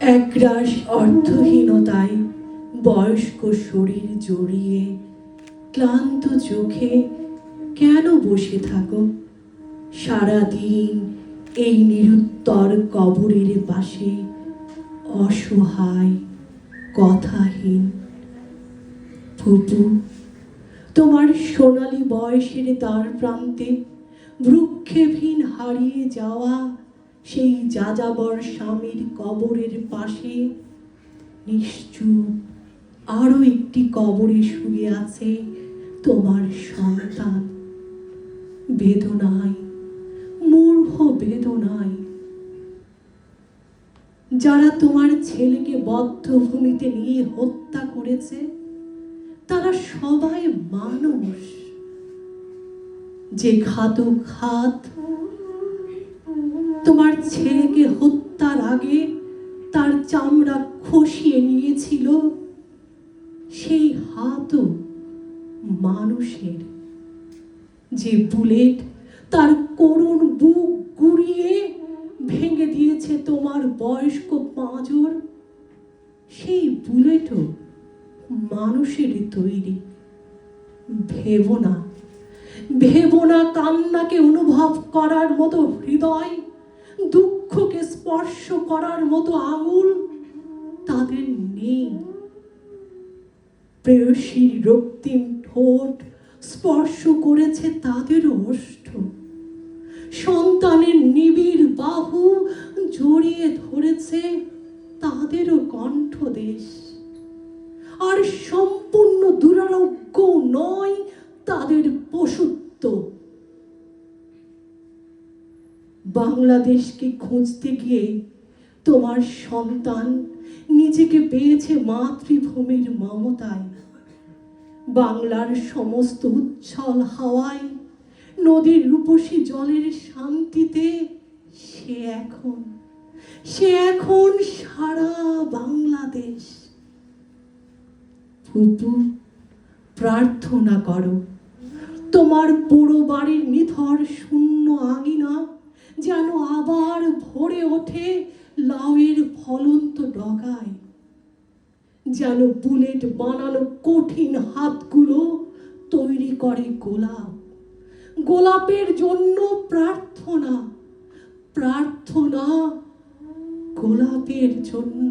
একরাশ অর্থহীনতায় বয়স্ক শরীর জড়িয়ে ক্লান্ত চোখে কেন বসে থাকো? সারাদিন এই নিরুত্তর কবরের পাশে অসহায়, কথাহীন। ফুপু, তোমার সোনালি বয়সের দ্বার প্রান্তে ভ্রুক্ষেপহীন হারিয়ে যাওয়া সেই যাযাবর স্বামীর কবরের পাশে। নিশ্চুপ আরও একটি কবরে শুয়ে আছে তোমার সন্তান। বেদনায়, মূর্খ বেদনায়। যারা তোমার ছেলেকে বদ্ধভূমিতে নিয়ে হত্যা করেছে, তারা সবাই মানুষ। যে ঘাতক হাত তোমার ছেলেকে হত্যার আগে তার চামড়া খসিয়ে নিয়েছিল। সেই হাতও মানুষের। যে বুলেট তার করুণ বুক গুড়িয়ে ভেঙে দিয়েছে তোমার বয়স্ক পাঁজর সেই বুলেটও মানুষেরই তৈরি। ভেবো না ভেবো না কান্নাকে অনুভব করার মতো হৃদয় দুঃখকে স্পর্শ করার মতো আঙুল তাদের নেই। প্রেয়সীর রক্তিম ঠোঁট স্পর্শ করেছে তাদের ওষ্ঠ সন্তানের নিবিড় বাহু জড়িয়ে ধরেছে তাদেরও কণ্ঠদেশ। আর সম্পূর্ণ দুরারোগ্য নয় তাদের পশুত্ব। বাংলাদেশকে খুঁজতে গিয়ে তোমার সন্তান নিজেকে পেয়েছে মাতৃভূমির মমতায়। বাংলার সমস্ত উচ্ছল হাওয়ায় নদীর রূপসী জলের শান্তিতে সে এখন সে এখন সারা বাংলাদেশ। ফুপু প্রার্থনা করো, তোমার পোড়ো বাড়ির নিথর শূন্য আঙিনা ভরে ওঠে লাউয়ের ফলন্ত ডগায়। যেন বুলেট বানানো কঠিন হাতগুলো, তৈরি করে গোলাপ। গোলাপের জন্য প্রার্থনা প্রার্থনা গোলাপের জন্য।